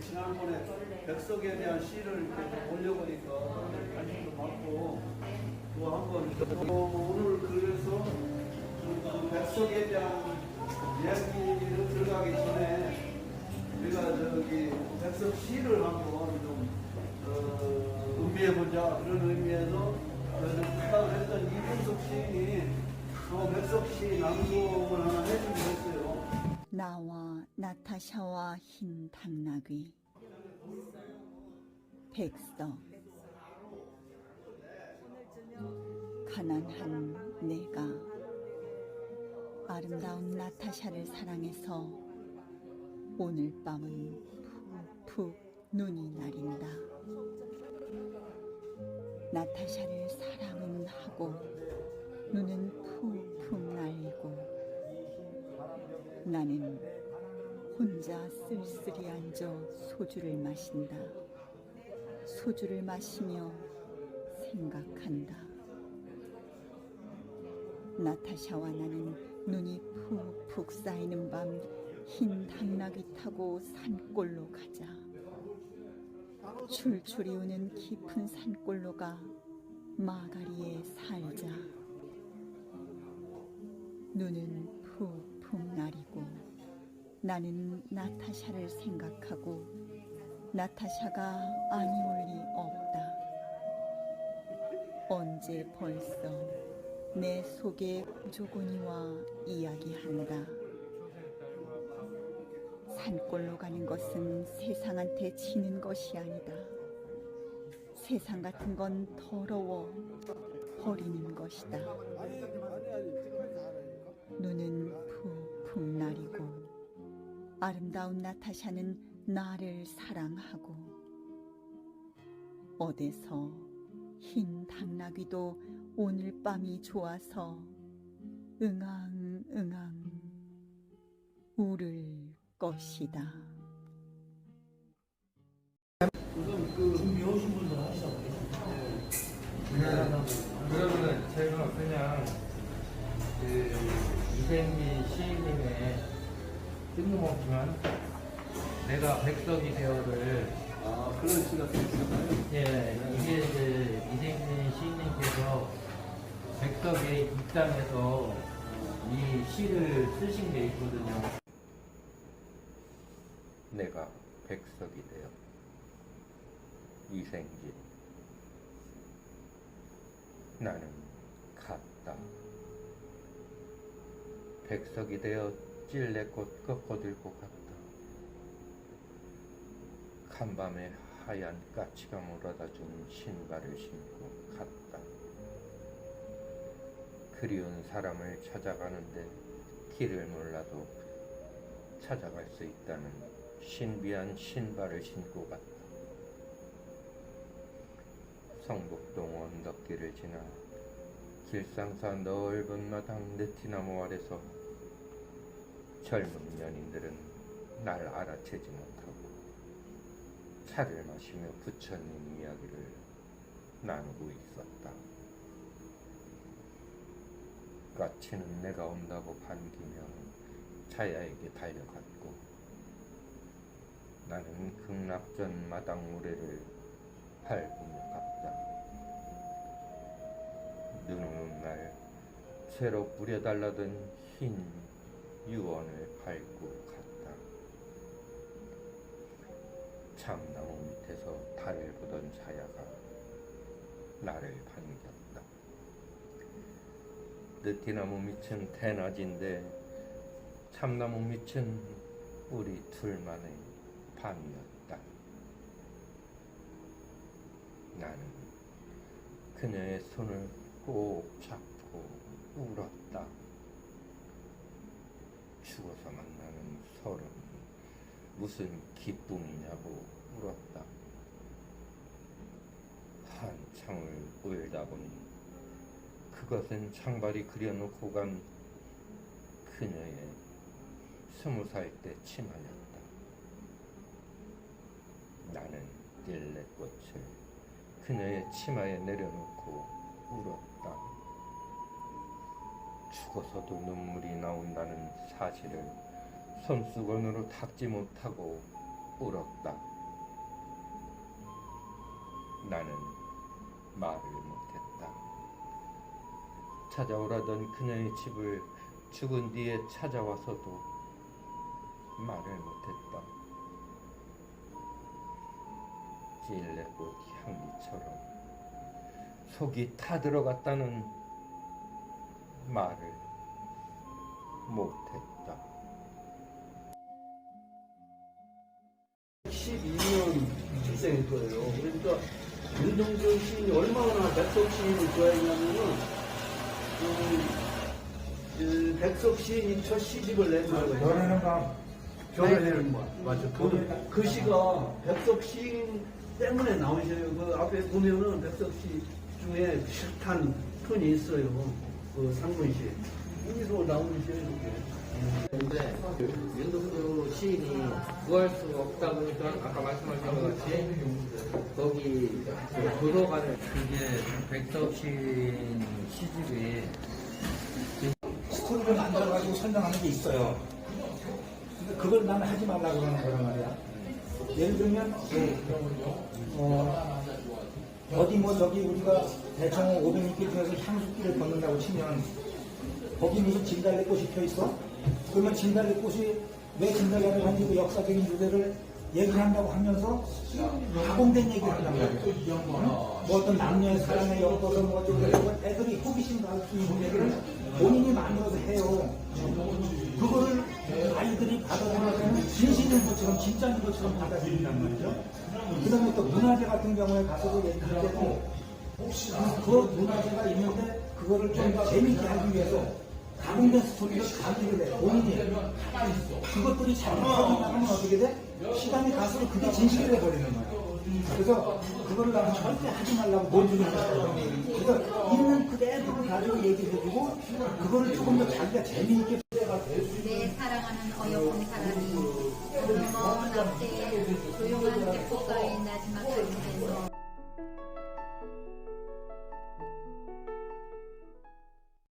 지난번에 백석에 대한 시를 올려보니까 관심도 많고 또 한번 또 오늘 그래서 그 백석에 대한 이야기를 들어가기 전에 우리가 저기 백석 시를 한번 좀 어, 음미해보자 그런 의미에서 부탁을 했던 이분석 시인이 또 백석 시 낭송을 하나 해주기로 했어요. 나와 나타샤와 흰 당나귀 백석 가난한 내가 아름다운 나타샤를 사랑해서 오늘 밤은 푹푹 눈이 내린다. 나타샤를 사랑은 하고 눈은 푹푹 날리고 나는 혼자 쓸쓸히 앉아 소주를 마신다. 소주를 마시며 생각한다. 나타샤와 나는 눈이 푹푹 쌓이는 밤 흰 당나귀 타고 산골로 가자. 출출이 우는 깊은 산골로 가 마가리에 살자. 눈은 나리고 나는 나타샤를 생각하고 나타샤가 아니올 리 없다. 언제 벌써 내 속에 조곤이와 이야기한다. 산골로 가는 것은 세상한테 지는 것이 아니다. 세상 같은 건 더러워 버리는 것이다. 아름다운 나타샤는 나를 사랑하고 어디서 흰 당나귀도 오늘 밤이 좋아서 응앙응앙 울을 것이다. 그러면은 제가 그냥 그 이생민 시인님의 뜬금없지만 내가 백석이 되어를 아 그런 시가 있었나요? 예 이게 이제 이생민 시인님께서 백석의 입장에서 이 시를 쓰신 게 있거든요. 내가 백석이 되어 이생진 나는 갔다 백석이 되어 찔레 꽃 꺾어들고 갔다 간밤에 하얀 까치가 물어다 준 신발을 신고 갔다 그리운 사람을 찾아가는데 길을 몰라도 찾아갈 수 있다는 신비한 신발을 신고 갔다. 성북동 언덕길을 지나 길상사 넓은 마당 느티나무 아래서 젊은 연인들은 날 알아채지 못하고 차를 마시며 부처님 이야기를 나누고 있었다. 까치는 내가 온다고 반기며 차야에게 달려갔고 나는 극락전 마당 모래를 밟으며 갔다. 눈 오는 날 새로 뿌려달라던 흰 유언을 밟고 갔다. 참나무 밑에서 달을 보던 차야가 나를 반겼다. 느티나무 밑은 대낮인데 참나무 밑은 우리 둘만의 밤이었다. 나는 그녀의 손을 꼭 잡고 울었다. 죽어서 만나는 서름 무슨 기쁨이냐고 울었다. 한창을 울다 보니 그것은 창발이 그려놓고 간 그녀의 스무 살 때 치마였다. 나는 딜레꽃을 그녀의 치마에 내려놓고 울었다. 죽어서도 눈물이 나온다는 사실을 손수건으로 닦지 못하고 울었다. 나는 말을 못했다. 찾아오라던 그녀의 집을 죽은 뒤에 찾아와서도 말을 못했다. 질레꽃 향기처럼 속이 타들어갔다는 말을 못했다. 12년 출생일 거예요. 그러니까 윤동주 시인이 얼마나 백석 시인을 좋아했냐면은 그, 그 백석 시인이 첫 시집을 낸 거예요. 노래는 밤 겨울에는 뭐 맞아. 그, 그 시가 백석 시인 때문에 나오셔요. 그 앞에 보면은 백석 시 중에 비슷한 톤이 있어요. 그 상문시. 여기서 나오시요 이렇게. 근데 그 윤동주 시인이 구할 수 없다 보니까 아까 말씀하신 것 같이 거기 그 도서관을 이게 백석 시인 시집이 스토리를 만들어가지고 설명하는 게 있어요. 근데 그걸 나는 하지 말라고 그러는 거란 말이야. 예를 들면, 어, 어디 뭐 저기 우리가 대충 500m 중에서 향수길을 걷는다고 치면 거기 무슨 진달래꽃이 펴 있어? 그러면 진달래꽃이 왜 진달래를 한지 그 역사적인 유래를 얘기를 한다고 하면서 가공된 얘기를 한단 말이야. 응? 뭐 어떤 남녀의 사랑의 엮어서 뭐 어쩌고 애들이 호기심 가할 수 있는 얘기를 본인이 만들어서 해요. 그거를 아이들이 받아들여서는 진실인 것처럼 진짜인 것처럼 받아들인단 말이죠. 그 다음에 또 문화재 같은 경우에 가서도 얘기할 때도 그 문화재가 있는데 그거를 좀 재밌게 하기 위해서 가공된 스토리를 가기를 해 본인이 그것들이 잘못 터져나가면 어떻게 돼? 시간이 갈수록 그게 진실이 돼버리는 거야 그래서 그거를 나는 절대 하지 말라고 논의를 했어요. 그래서 있는 그대로 가지고 얘기해주고 그거를 조금 더 자기가 재미있게 내 사랑하는